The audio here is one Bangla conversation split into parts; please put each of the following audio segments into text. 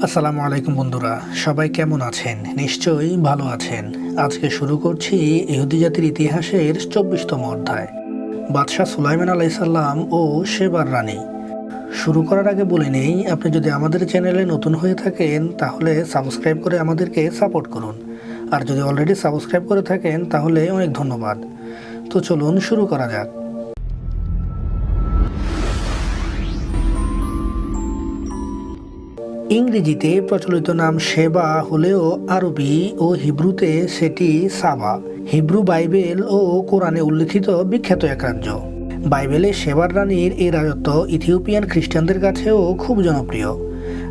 আসসালামু আলাইকুম বন্ধুরা, সবাই কেমন আছেন? নিশ্চয়ই ভালো আছেন। আজকে শুরু করছি ইহুদি জাতির ইতিহাসের চব্বিশতম অধ্যায়। বাদশাহ সুলাইমান আলাইসাল্লাম ও সেবার রানী। শুরু করার আগে বলে নেই, আপনি যদি আমাদের চ্যানেলে নতুন হয়ে থাকেন, তাহলে সাবস্ক্রাইব করে আমাদেরকে সাপোর্ট করুন। আর যদি অলরেডি সাবস্ক্রাইব করে থাকেন, তাহলে অনেক ধন্যবাদ। তো চলুন শুরু করা যাক। ইংরেজিতে প্রচলিত নাম সেবা হলেও আরবি ও হিব্রুতে সেটি সাবা। হিব্রু বাইবেল ও কোরআনে উল্লিখিত বিখ্যাত এক রাজ্য বাইবেলে সেবার রানীর এই রাজত্ব ইথিওপিয়ান খ্রিস্টানদের কাছেও খুব জনপ্রিয়।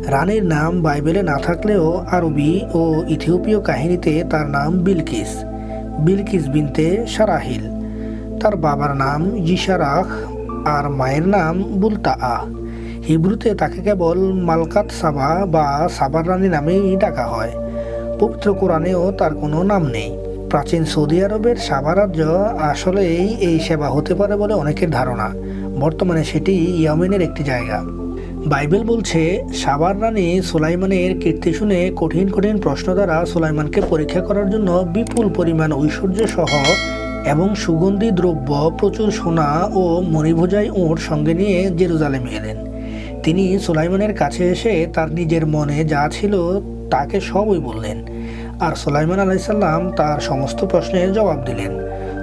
রানীর নাম বাইবেলে না থাকলেও আরবি ও ইথিওপীয় কাহিনীতে তার নাম বিলকিস। বিলকিস বিনতে সারাহিল। তার বাবার নাম জিসারাখ আর মায়ের নাম বুলতা আহ হিব্রুতে তাকে কেবল মালকাত সাবা বা সাবার রানী নামেই ডাকা হয়। পবিত্র কোরআনেও তার কোনো নাম নেই। প্রাচীন সৌদি আরবের সাবা রাজ্য আসলেই এই সেবা হতে পারে বলে অনেকের ধারণা। বর্তমানে সেটি ইয়েমেনের একটি জায়গা। বাইবেল বলছে, সাবার রানী সুলাইমানের কীর্তি শুনে কঠিন কঠিন প্রশ্ন দ্বারা সুলাইমানকে পরীক্ষা করার জন্য বিপুল পরিমাণ ঐশ্বর্য সহ এবং সুগন্ধি, দ্রব্য, প্রচুর সোনা ও মণিভোজাই ওঁর সঙ্গে নিয়ে জেরুজালেমে এলেন। তিনি সুলাইমানের কাছে এসে তার নিজের মনে যা ছিল তাকে সবই বললেন। আর সুলাইমান আলাইসাল্লাম তার সমস্ত প্রশ্নের জবাব দিলেন।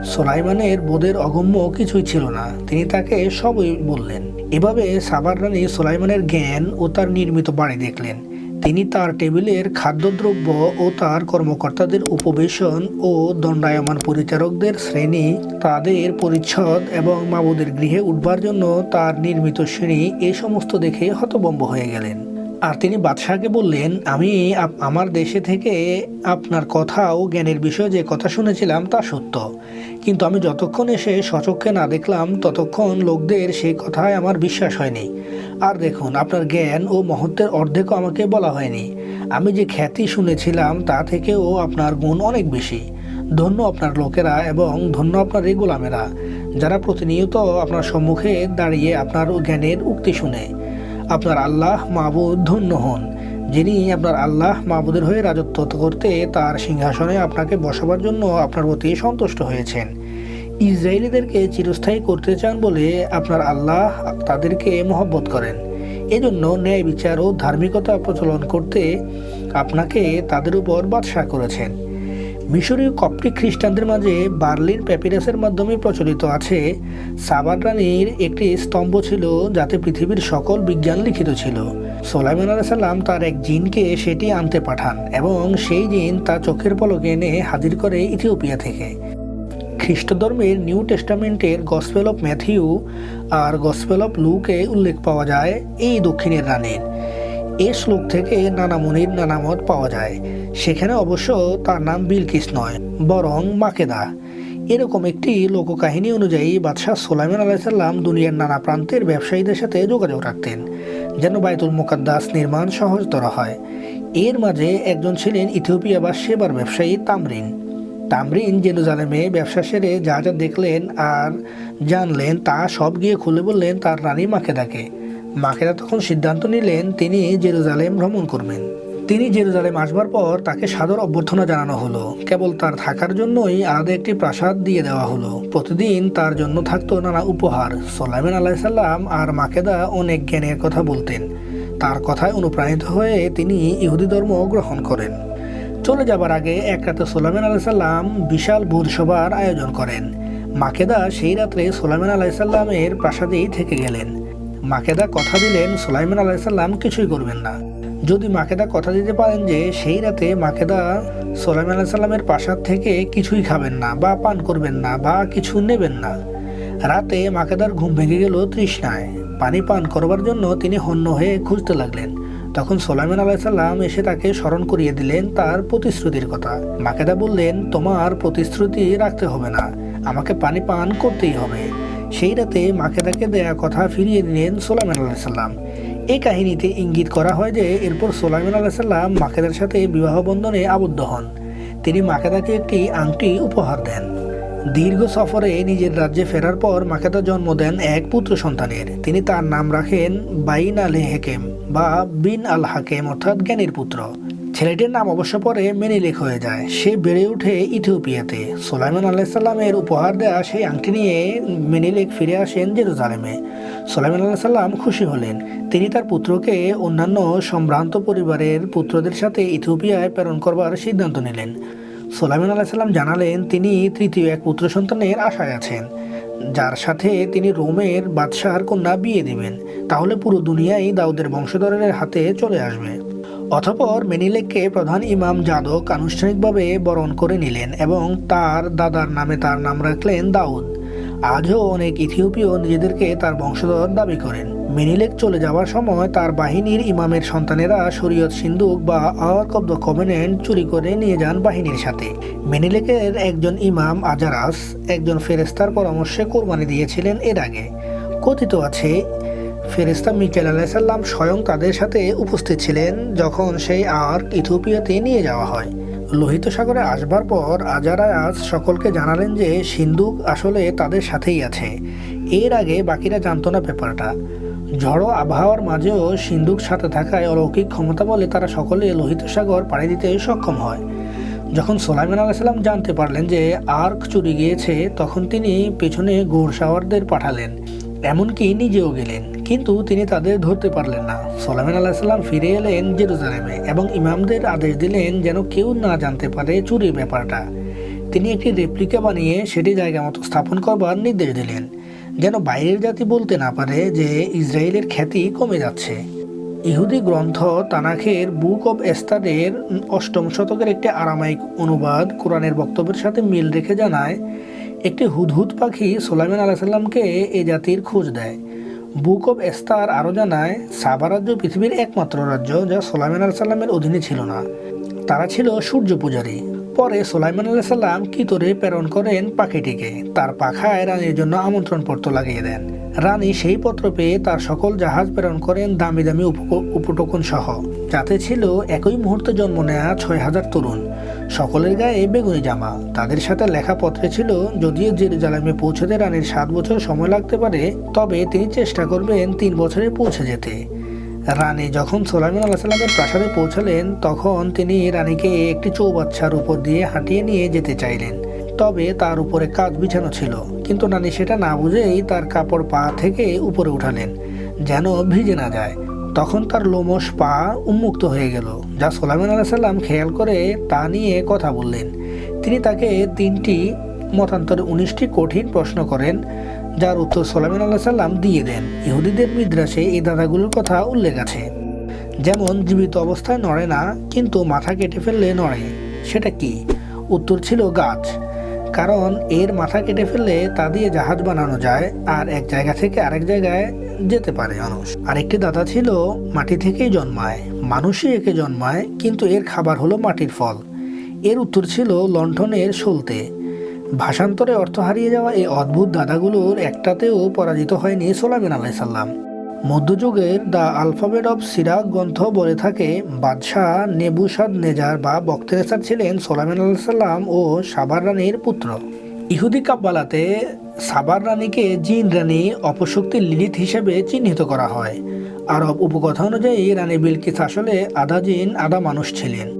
সোলাইমানের বোধের অগম্য কিছুই ছিল না। তিনি তাকে সবই বললেন। এভাবে সাবার রানী সুলাইমানের জ্ঞান ও তার নির্মিত বাড়ি দেখলেন। তিনি তার টেবিলের খাদ্যদ্রব্য ও তার কর্মকর্তাদের উপবেশন ও দণ্ডায়মান পরিচারকদের শ্রেণি, তাদের পরিচ্ছদ এবং মাবুদের গৃহে উঠবার জন্য তার নির্মিত শ্রেণি এ সমস্ত দেখে হতবম্ব হয়ে গেলেন। আর তিনি বাদশাহকে বললেন, আমি আমার দেশে থেকে আপনার কথা ও জ্ঞানের বিষয়ে যে কথা শুনেছিলাম তা সত্য। কিন্তু আমি যতক্ষণ এসে সচক্ষে না দেখলাম, ততক্ষণ লোকদের সেই কথায় আমার বিশ্বাস হয়নি। আর দেখুন, আপনার জ্ঞান ও মহত্বের অর্ধেকও আমাকে বলা হয়নি। আমি যে খ্যাতি শুনেছিলাম, তা থেকেও আপনার গুণ অনেক বেশি। ধন্য আপনার লোকেরা এবং ধন্য আপনার এই গোলামেরা, যারা প্রতিনিয়ত আপনার সম্মুখে দাঁড়িয়ে আপনার জ্ঞানের উক্তি শুনে। আপনার আল্লাহ মাহবুদ ধন্য হন। যিনি আপনার আল্লাহ মাহবুদের হয়ে রাজত্ব করতে তার সিংহাসনে আপনাকে বসাবার জন্য আপনার প্রতি সন্তুষ্ট হয়েছেন। ইসরায়েলিদেরকে চিরস্থায়ী করতে চান বলে আপনার আল্লাহ তাদেরকে মহব্বত করেন। এজন্য ন্যায় বিচার ও ধার্মিকতা প্রচলন করতে আপনাকে তাদের উপর বাদশাহ করেছেন। মিশরীয় কপ্টিক খ্রিস্টানদের মাঝে বার্লিন প্যাপিরাসের মাধ্যমে প্রচলিত আছে। সাবার রানীর একটি স্তম্ভ ছিল যাতে পৃথিবীর সকল বিজ্ঞান লিখিত ছিল। সোলাইমান আলাইসাল্লাম তার এক জিনকে সেটি আনতে পাঠান এবং সেই জিন তার চোখের পলকে এনে হাজির করে ইথিওপিয়া থেকে। খ্রিস্ট ধর্মের নিউ টেস্টামেন্টের গসপেল অফ ম্যাথিউ আর গসপেল অফ লুকে উল্লেখ পাওয়া যায় এই দক্ষিণের রানীর। এই শ্লোক থেকে নানা মুনির নানা মত পাওয়া যায়। সেখানে অবশ্য তার নাম বিলকিস নয়, বরং মাকেদা। এরকম একটি লোককাহিনী অনুযায়ী বাদশাহ সোলাইমান আলাইসাল্লাম দুনিয়ার নানা প্রান্তের ব্যবসায়ীদের সাথে যোগাযোগ রাখতেন, যেন বায়তুল মোকাদ্দাস নির্মাণ সহজতর হয়। এর মাঝে একজন ছিলেন ইথিওপিয়া বা সেবার ব্যবসায়ী তামরিন। তামরিন জেরুজালেমে ব্যবসা সেরে যা যা দেখলেন আর জানলেন তা সব গিয়ে খুলে বললেন তার রানী মাকেদাকে। মাকেদা তখন সিদ্ধান্ত নিলেন তিনি জেরুজালেম ভ্রমণ করবেন। তিনি জেরুজালেম আসবার পর তাকে সাদর অভ্যর্থনা জানানো হলো। কেবল তার থাকার জন্যই আলাদা একটি প্রাসাদ দিয়ে দেওয়া হলো। প্রতিদিন তার জন্য থাকতো নানা উপহার। সোলাইমান আলাইসাল্লাম আর মাকেদা অনেক জ্ঞানের কথা বলতেন। তার কথায় অনুপ্রাণিত হয়ে তিনি ইহুদি ধর্ম গ্রহণ করেন। চলে যাবার আগে এক রাতে সোলাইমান আলাইসাল্লাম বিশাল ভোজসভার আয়োজন করেন। মাকেদা সেই রাত্রে সোলাইমান আলাইসাল্লামের প্রাসাদেই থেকে গেলেন। মাকেদা কথা দিলেন সোলাইমান আলাইসাল্লাম কিছুই করবেন না। যদি মাকেদা কথা দিতে পারেন যে সেই রাতে মাকেদা সোলাইমান আলাইসাল্লামের প্রাসাদ থেকে কিছুই খাবেন না বা পান করবেন না বা কিছু নেবেন না। রাতে মাকেদার ঘুম ভেঙে গেল তৃষ্ণায়। পানি পান করবার জন্য তিনি হন্য হয়ে খুঁজতে লাগলেন। তখন সোলাইমান আলাইসাল্লাম এসে তাকে স্মরণ করিয়ে দিলেন তার প্রতিশ্রুতির কথা। মাকেদা বললেন, তোমার প্রতিশ্রুতি রাখতে হবে না, আমাকে পানি পান করতেই হবে। সেই রাতে মাকেদাকে দেয়া কথা ফিরিয়ে দিলেন সোলাইমান আলাইসাল্লাম এই কাহিনীতে ইঙ্গিত করা হয় যে এরপর সোলাইমান আলাইসাল্লাম মাকেদার সাথে বিবাহ বন্ধনে আবদ্ধ হন। তিনি মাকেদাকে একটি আংটি উপহার দেন। দীর্ঘ সফরে নিজের রাজ্যে ফেরার পর মাকেদা জন্ম দেন এক পুত্র সন্তানের। তিনি তার নাম রাখেন বাইন আল হেকেম বা বিন আল হাকেম, অর্থাৎ জ্ঞানীর পুত্র। ছেলেটির নাম অবশ্য পরে মেনিলেক হয়ে যায়। সে বেড়ে ওঠে ইথিওপিয়াতে। সোলাইমান আলাইসাল্লামের উপহার দেওয়া সেই আংটি নিয়ে মেনিলেক ফিরে আসেন জেরুজালেমে। সোলাইমান আল্লাহ সাল্লাম খুশি হলেন। তিনি তার পুত্রকে অন্যান্য সম্ভ্রান্ত পরিবারের পুত্রদের সাথে ইথিওপিয়ায় প্রেরণ করবার সিদ্ধান্ত নিলেন। সোলাইমান আল্লাহ সাল্লাম জানালেন, তিনি তৃতীয় এক পুত্র সন্তানের আশায় আছেন। যার সাথে তিনি রোমের বাদশাহর কন্যা বিয়ে দিবেন। তাহলে পুরো দুনিয়াই দাউদের বংশধরের হাতে চলে আসবে। অতপর মেনিলেককে প্রধান ইমাম যাদক আনুষ্ঠানিকভাবে বরণ করে নিলেন এবং তার দাদার নামে তার নাম রাখলেন দাউদ। আজও অনেক ইথিওপীয় নিজেদেরকে তার বংশধর দাবি করেন। মেনিলেক চলে যাওয়ার সময় তার বাহিনীর ইমামের সন্তানেরা শরীয়ত সিন্ধুক বা আওয়ার্ক অব দ্য কমেনেন্ট চুরি করে নিয়ে যান বাহিনীর সাথে। মেনিলেকের একজন ইমাম আজারাস একজন ফেরেস্তার পরামর্শে কোরবানি দিয়েছিলেন এর আগে। কথিত আছে ফেরেস্তা মিকেল আলাইসাল্লাম স্বয়ং তাদের সাথে উপস্থিত ছিলেন যখন সেই আর্ক ইথিওপিয়াতে নিয়ে যাওয়া হয়। লোহিত সাগরে আসবার পর আজারায়াস সকলকে জানালেন যে সিন্ধুক আসলে তাদের সাথেই আছে। এর আগে বাকিরা জানত না ব্যাপারটা। ঝড়ো আবহাওয়ার মাঝেও সিন্ধুক সাথে থাকায় অলৌকিক ক্ষমতা বলে তারা সকলে লোহিত সাগর পাড়ি দিতে সক্ষম হয়। যখন সোলাইমান আলাইসাল্লাম জানতে পারলেন যে আর্ক চুরি গিয়েছে, তখন তিনি পেছনে ঘোড়সাওয়ারদের পাঠালেন। এমনকি নিজেও গেলেন, কিন্তু তিনি তাদের ধরতে পারলেন না। সোলাইমান আলাহিসাল্লাম ফিরে এলেন জেরুজালেমে এবং ইমামদের আদেশ দিলেন যেন কেউ না জানতে পারে চুরির ব্যাপারটা। তিনি একটি রেপ্লিকা বানিয়ে সেটি জায়গা মতো স্থাপন করবার নির্দেশ দিলেন, যেন বাইরের জাতি বলতে না পারে যে ইসরায়েলের খ্যাতি কমে যাচ্ছে। ইহুদি গ্রন্থ তানাখের বুক অব এস্তাদের অষ্টম শতকের একটি আরামাইক অনুবাদ কোরআনের বক্তব্যের সাথে মিল রেখে জানায় একটি হুদহুদ পাখি সোলাইমান আলাহিসাল্লামকে এ জাতির খোঁজ দেয়। বুক অব এস্তার আরও জানায়, সাবা রাজ্য পৃথিবীর একমাত্র রাজ্য যা সোলাইমান আলাহিসাল্লামের অধীনে ছিল না। তারা ছিল সূর্য পূজারী। পরে সোলাইমান আল্লাহ সাল্লাম কিতরে প্রেরণ করেন পাখিটিকে? তার পাখায় রানীর জন্য আমন্ত্রণ পত্র লাগিয়ে দেন। রানী সেই পত্র পেয়ে তার সকল জাহাজ প্রেরণ করেন দামি দামি উপ- উপটোকন সহ যাতে ছিল একই মুহূর্তে জন্ম নেয়া ছয় হাজার তরুণ। সকলের গায়ে বেগুনি জামা। তাদের সাথে লেখা পত্রে ছিল যদিও জেরুজালেমে পৌঁছতে রানীর সাত বছর সময় লাগতে পারে, তবে তিনি চেষ্টা করবেন তিন বছরে পৌঁছে যেতে। রানী যখন সোলাইমান আল্লাহ সাল্লামের প্রাসাদে পৌঁছালেন, তখন তিনি রানীকে একটি চৌবাচ্চার উপর দিয়ে হাঁটিয়ে নিয়ে যেতে চাইলেন। তবে তার উপরে কাজ বিছানো ছিল, কিন্তু রানী সেটা না বুঝেই তার কাপড় পা থেকে উপরে উঠালেন, যেন ভিজে না যায়। তখন তার লোমশ পা উন্মুক্ত হয়ে গেল। যা সোলাইমান আল্লাহ সাল্লাম খেয়াল করে তা নিয়ে কথা বললেন। তিনি তাকে তিনটি মতান্তরে, উনিশটি কঠিন প্রশ্ন করেন, যার উত্তর সোলাইমান আল্লাহ সাল্লাম দিয়ে দেন। ইহুদিদের মিদ্রাসে এই দাদাগুলোর কথা উল্লেখ আছে। যেমন, জীবিত অবস্থায় নড়ে না, কিন্তু মাথা কেটে ফেললে নড়ে। সেটা কি? উত্তর ছিল গাছ। কারণ, এর মাথা কেটে ফেললে তা দিয়ে জাহাজ বানানো যায়, আর এক জায়গা থেকে আরেক জায়গায় যেতে পারে মানুষ। আরেকটি দাদা ছিল মাটি থেকেই জন্মায়, মানুষই একে জন্মায়, কিন্তু এর খাবার হলো মাটির ফল। এর উত্তর ছিল লণ্ঠনের সলতে ভাষান্তরে অর্থ হারিয়ে যাওয়া এই অদ্ভুত দাদাগুলোর একটাতেও পরাজিত হয়নি সোলাইমান আলাইসাল্লাম মধ্যযুগের দ্য আলফাবেট অফ সিরাক গ্রন্থ বলে থাকে, বাদশাহ নেবুসাদ নেজার বা বক্তেরেসার ছিলেন সোলাইমান আলাইসাল্লাম ও সাবার রানীর পুত্র। ইহুদি কাব্বালাতে সাবার রানীকে জিন রানী অপশক্তির লিলিত হিসেবে চিহ্নিত করা হয়। আরব উপকথা অনুযায়ী, রানী বিলকিস আসলে আধা জিন, আধা মানুষ ছিলেন।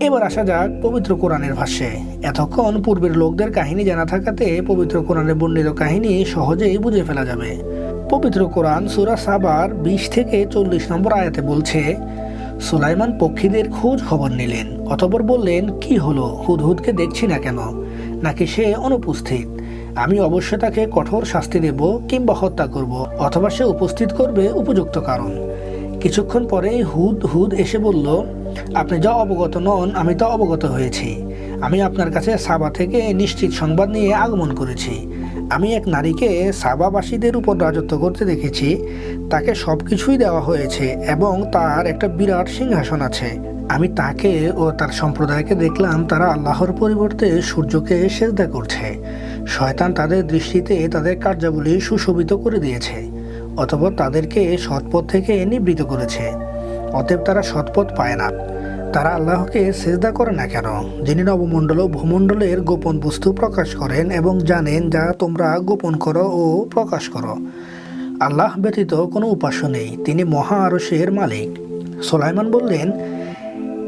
এবার আসা যাক পবিত্র কোরআনের ভাষ্যে। এতক্ষণ পূর্বের লোকদের কাহিনী জানা থাকাতে পবিত্র কোরআনের বর্ণিত কাহিনী সহজেই বুঝে ফেলা যাবে। পবিত্র কোরআন সুরা সাবার বিশ থেকে চল্লিশ নম্বর আয়াতে বলছে, সুলাইমান পক্ষীদের খোঁজ খবর নিলেন। অতপর বললেন, কি হলো? হুদহুদকে দেখছি না কেন? নাকি সে অনুপস্থিত আমি অবশ্যই তাকে কঠোর শাস্তি দেব কিংবা হত্যা করব, অথবা সে উপস্থিত করবে উপযুক্ত কারণ। কিছুক্ষণ পরেই হুদ হুদ এসে বলল, আপনি যা অবগত নন, আমি তা অবগত হয়েছি। আমি আপনার কাছে সাবা থেকে নিশ্চিত সংবাদ নিয়ে আগমন করেছি। আমি এক নারীকে সাবাবাসীদের উপর রাজত্ব করতে দেখেছি। তাকে সব কিছুই দেওয়া হয়েছে এবং তার একটা বিরাট সিংহাসন আছে। আমি তাকে ও তার সম্প্রদায়কে দেখলাম, তারা আল্লাহর পরিবর্তে সূর্যকে সেজদা করছে। শয়তান তাদের দৃষ্টিতে তাদের কার্যাবলী সুশোভিত করে দিয়েছে অথবা তাদেরকে সৎপথ থেকে নিবৃত করেছে। অতএব তারা সৎপথ পায় না। তারা আল্লাহকে সেজদা করে না কেন? যিনি নবমণ্ডল ও ভূমণ্ডলের গোপন বস্তু প্রকাশ করেন এবং জানেন যা তোমরা গোপন করো ও প্রকাশ করো। আল্লাহ ব্যতীত কোনো উপাস্য নেই, তিনি মহা আরশের মালিক। সোলাইমান বললেন,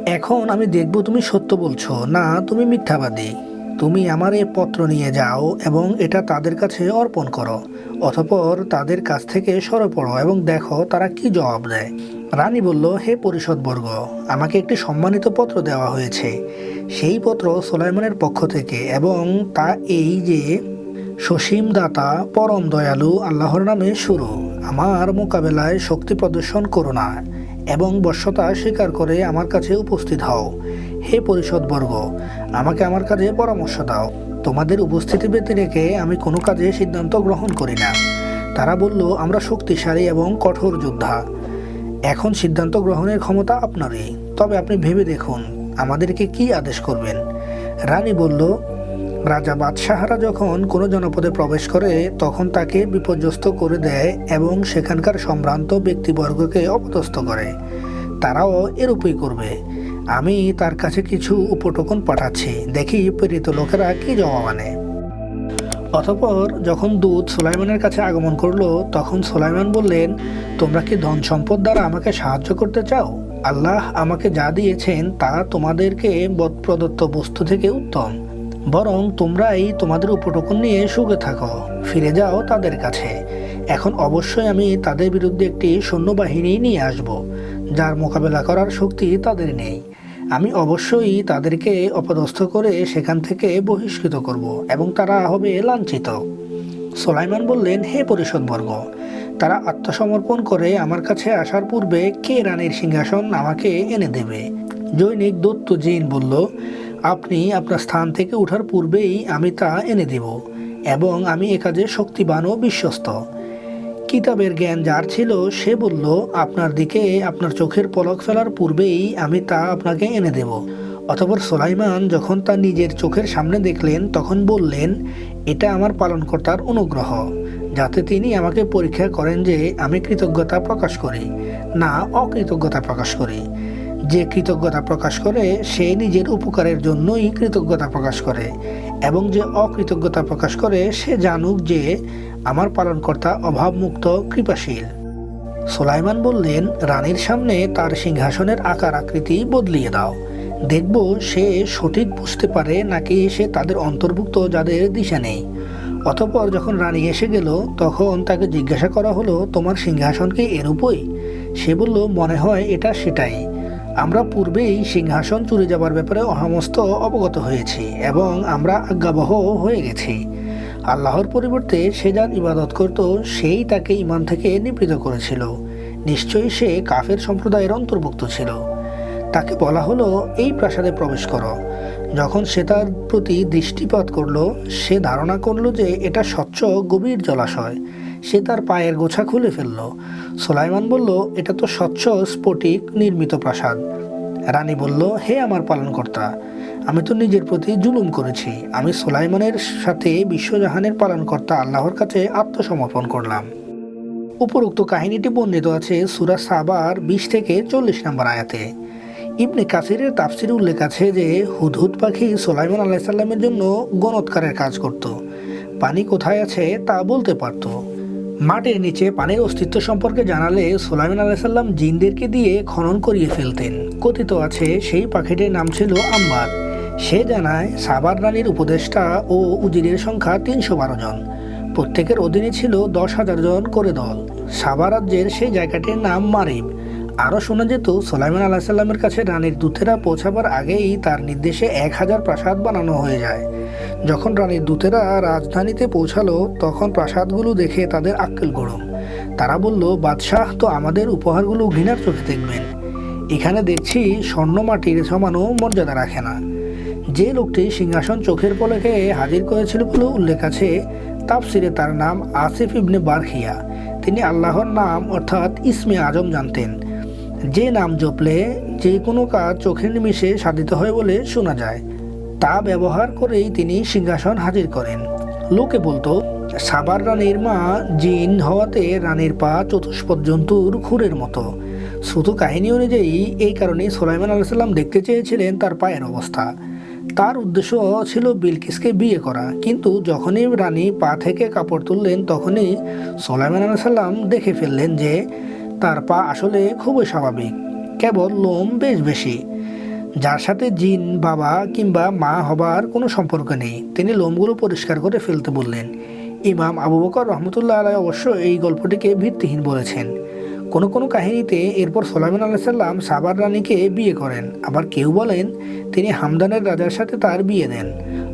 এখন আমি দেখব তুমি সত্য বলছো, না তুমি মিথ্যাবাদী। তুমি আমার এ পত্র নিয়ে যাও এবং এটা তাদের কাছে অর্পণ করো। অতপর তাদের কাছ থেকে সরে পড়ো এবং দেখো তারা কি জবাব দেয়। রানী বলল, হে পরিষদবর্গ, আমাকে একটি সম্মানিত পত্র দেওয়া হয়েছে। সেই পত্র সোলাইমানের পক্ষ থেকে এবং তা এই যে সসীম দাতা পরম দয়ালু আল্লাহর নামে শুরু। আমার মোকাবেলায় শক্তি প্রদর্শন করো না এবং বর্ষতা স্বীকার করে আমার কাছে উপস্থিত হও। হে পরিষদবর্গ, আমাকে আমার কাজে পরামর্শ দাও। তোমাদের উপস্থিতি ব্যতি রেখে আমি কোনো কাজে সিদ্ধান্ত গ্রহণ করি না। তারা বলল, আমরা শক্তিশালী এবং কঠোর যোদ্ধা। এখন সিদ্ধান্ত গ্রহণের ক্ষমতা আপনারই। তবে আপনি ভেবে দেখুন, আমাদেরকে কি আদেশ করবেন? রানী বলল, রাজা বাদশাহারা যখন কোনো জনপদে প্রবেশ করে, তখন তাকে বিপর্যস্ত করে দেয় এবং সেখানকার সম্ভ্রান্ত ব্যক্তিবর্গকে অপদস্থ করে। তারাও এরূপই করবে। আমি তার কাছে কিছু উপটোকন পাঠাচ্ছি। দেখি প্রেরিত লোকেরা কি জবাব মানে অতপর যখন দূত সোলাইমানের কাছে আগমন করল, তখন সোলাইমান বললেন, তোমরা কি ধন সম্পদ দ্বারা আমাকে সাহায্য করতে চাও? আল্লাহ আমাকে যা দিয়েছেন তা তোমাদেরকে প্রদত্ত বস্তু থেকে উত্তম। বরং তোমরাই তোমাদের উপটোকন নিয়ে সুখে থাকো, ফিরে যাও তাদের কাছে। এখন অবশ্যই আমি তাদের বিরুদ্ধে একটি সৈন্যবাহিনী নিয়ে আসব, যার মোকাবেলা করার শক্তি তাদের নেই। আমি অবশ্যই তাদেরকে অপদস্থ করে সেখান থেকে বহিষ্কৃত করব এবং তারা হবে লাঞ্ছিত। সোলাইমান বললেন, হে পরিষদবর্গ, তারা আত্মসমর্পণ করে আমার কাছে আসার পূর্বে কে রানীর সিংহাসন আমাকে এনে দেবে? জৈনিক দত্ত জিন বলল, আপনি আপনার স্থান থেকে ওঠার পূর্বেই আমি তা এনে দেব এবং আমি এ কাজে শক্তিবান ও বিশ্বস্ত। কিতাবের জ্ঞান যার ছিল, সে বলল, আপনার দিকে আপনার চোখের পলক ফেলার পূর্বেই আমি তা আপনাকে এনে দেব। অতপর সোলাইমান যখন তা নিজের চোখের সামনে দেখলেন, তখন বললেন, এটা আমার পালনকর্তার অনুগ্রহ, যাতে তিনি আমাকে পরীক্ষা করেন যে আমি কৃতজ্ঞতা প্রকাশ করি, না অকৃতজ্ঞতা প্রকাশ করি। যে কৃতজ্ঞতা প্রকাশ করে, সে নিজের উপকারের জন্যই কৃতজ্ঞতা প্রকাশ করে এবং যে অকৃতজ্ঞতা প্রকাশ করে, সে জানুক যে আমার পালনকর্তা অভাবমুক্ত, কৃপাশীল। সোলাইমান বললেন, রানীর সামনে তার সিংহাসনের আকার আকৃতি বদলিয়ে দাও। দেখব সে সঠিক বুঝতে পারে নাকি সে তাদের অন্তর্ভুক্ত যাদের দিশা নেই। অতপর যখন রানী এসে গেল, তখন তাকে জিজ্ঞাসা করা হলো, তোমার সিংহাসন কি এরূপই? সে বলল, মনে হয় এটা সেটাই। আমরা পূর্বেই সিংহাসন চুরি যাবার ব্যাপারে অসমস্ত অবগত হয়েছি এবং আমরা আজ্ঞাবহ হয়ে গেছি। আল্লাহর পরিবর্তে সে যার ইবাদত করত, সেই তাকে ইমান থেকে নিবৃত করেছিল। নিশ্চয়ই সে কাফের সম্প্রদায়ের অন্তর্ভুক্ত ছিল। তাকে বলা হলো, এই প্রাসাদে প্রবেশ করো। যখন সে তার প্রতি দৃষ্টিপাত করল, সে ধারণা করল যে এটা স্বচ্ছ গভীর জলাশয়। সে তার পায়ের গোছা খুলে ফেলল। সোলাইমান বলল, এটা তো স্বচ্ছ স্ফটিক নির্মিত প্রাসাদ। রানী বলল, হে আমার পালনকর্তা, আমি তো নিজের প্রতি জুলুম করেছি। আমি সোলাইমানের সাথে বিশ্বজাহানের পালনকর্তা আল্লাহর কাছে আত্মসমর্পণ করলাম। উপরোক্ত কাহিনীটি বর্ণিত আছে সুরা সাবার বিশ থেকে চল্লিশ নম্বর আয়াতে। ইবনে কাসিরের তাফসিরে উল্লেখ আছে যে, হুদহুদ পাখি সোলাইমান আলাইসাল্লামের জন্য গণৎকারের কাজ করত। পানি কোথায় আছে তা বলতে পারত। মাটির নিচে পানির অস্তিত্ব সম্পর্কে জানালে সোলাইমান আলাইসাল্লাম জিনদেরকে দিয়ে খনন করিয়ে ফেলতেন। কথিত আছে, সেই পাখিটির নাম ছিল আম্বার সে জানায় সাবার রানীর উপদেষ্টা ও উজিরের সংখ্যা তিনশো বারো জন। প্রত্যেকের অধীনে ছিল দশ হাজার জন করে দল। সাবা রাজ্যের সেই জায়গাটির নাম মারিব। আরও শোনা যেত, সোলাইমান আলাহিসাল্লামের কাছে রানীর দূতেরা পৌঁছাবার আগেই তার নির্দেশে এক হাজার প্রাসাদ বানানো হয়ে যায়। যখন রানীর দূতেরা রাজধানীতে পৌঁছালো, তখন প্রাসাদগুলো দেখে তাদের আক্কেল গরম। তারা বলল, বাদশাহ তো আমাদের উপহারগুলো ঘৃণার চোখে দেখবেন। এখানে দেখছি স্বর্ণ মাটির সমানও মর্যাদা রাখে না। যে লোকটি সিংহাসন চোখের পলকে হাজির করেছিল বলে উল্লেখ আছে, তাফসিরে তার নাম আসিফ ইবনে বারখিয়া তিনি আল্লাহর নাম, অর্থাৎ ইসমে আজম জানতেন। যে নাম জপলে যে কোনো কাজ চোখের নিমিষে সাধিত হয় বলে শোনা যায়। তা ব্যবহার করেই তিনি সিংহাসন হাজির করেন। লোকে বলতো সাবার রানীর মা জিন হওয়াতে রানীর পা চতুষ্পদ জন্তুর খুরের মতো। শ্রুত কাহিনী অনুযায়ী এই কারণে সোলাইমান আলাইসাল্লাম দেখতে চেয়েছিলেন তার পায়ের অবস্থা। তার উদ্দেশ্য ছিল বিলকিসকে বিয়ে করা, কিন্তু যখনই রানী পা থেকে কাপড় তুললেন, তখনই সোলাইমান আলাইসাল্লাম দেখে ফেললেন যে তার পা আসলে খুবই স্বাভাবিক, কেবল লোম বেশ বেশি। যার সাথে জিন, বাবা কিংবা মা হবার কোনো সম্পর্ক নেই। তিনি লোমগুলো পরিষ্কার করে ফেলতে বললেন। ইমাম আবু বকর রহমতুল্লাহ আলাই অবশ্য এই গল্পটিকে ভিত্তিহীন বলেছেন। কোনো কোনো কাহিনীতে এরপর সোলাইমান আলাইসাল্লাম সাবার রানীকে বিয়ে করেন। আবার কেউ বলেন, তিনি হামদানের রাজার সাথে তার বিয়ে দেন।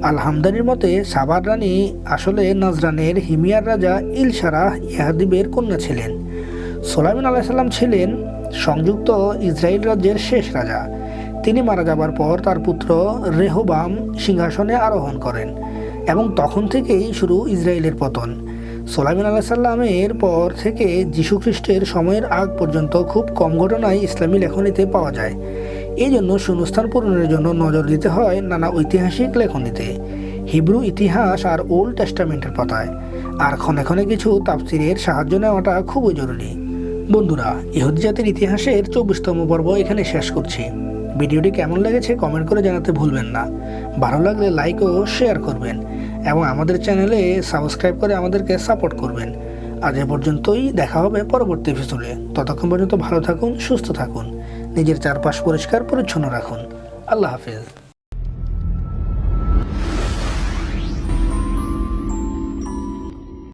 আল হামদানির মতে, সাবার রানী আসলে নাজরানের হিমিয়ার রাজা ইলশারাহ ইহাদিবের কন্যা ছিলেন। সোলাইমান আলাইসাল্লাম ছিলেন সংযুক্ত ইসরায়েল রাজ্যের শেষ রাজা। তিনি মারা যাবার পর তার পুত্র রেহবাম সিংহাসনে আরোহণ করেন এবং তখন থেকেই শুরু ইসরায়েলের পতন। সোলাইমান আল্লাহ সাল্লামের পর থেকে যীশুখ্রিস্টের সময়ের আগ পর্যন্ত খুব কম ঘটনাই ইসলামী লেখনীতে পাওয়া যায়। এই জন্য শূন্যস্থান পূরণের জন্য নজর দিতে হয় নানা ঐতিহাসিক লেখনীতে, হিব্রু ইতিহাস আর ওল্ড টেস্টামেন্টের পাতায়, আর ক্ষণে ক্ষণে কিছু তাফসিরের সাহায্য নেওয়াটা খুবই জরুরি। বন্ধুরা, ইহুদি জাতির ইতিহাসের চব্বিশতম পর্ব এখানে শেষ করছি। ভিডিওটি কেমন লেগেছে কমেন্ট করে জানাতে ভুলবেন না। ভালো লাগলে লাইক ও শেয়ার করবেন এবং আমাদের চ্যানেলে সাবস্ক্রাইব করে আমাদেরকে সাপোর্ট করবেন। আজ এ পর্যন্তই, দেখা হবে পরবর্তী এপিসোডে ততক্ষণ পর্যন্ত ভালো থাকুন, সুস্থ থাকুন। নিজের চারপাশ পরিষ্কার পরিচ্ছন্ন রাখুন। আল্লাহ হাফেজ।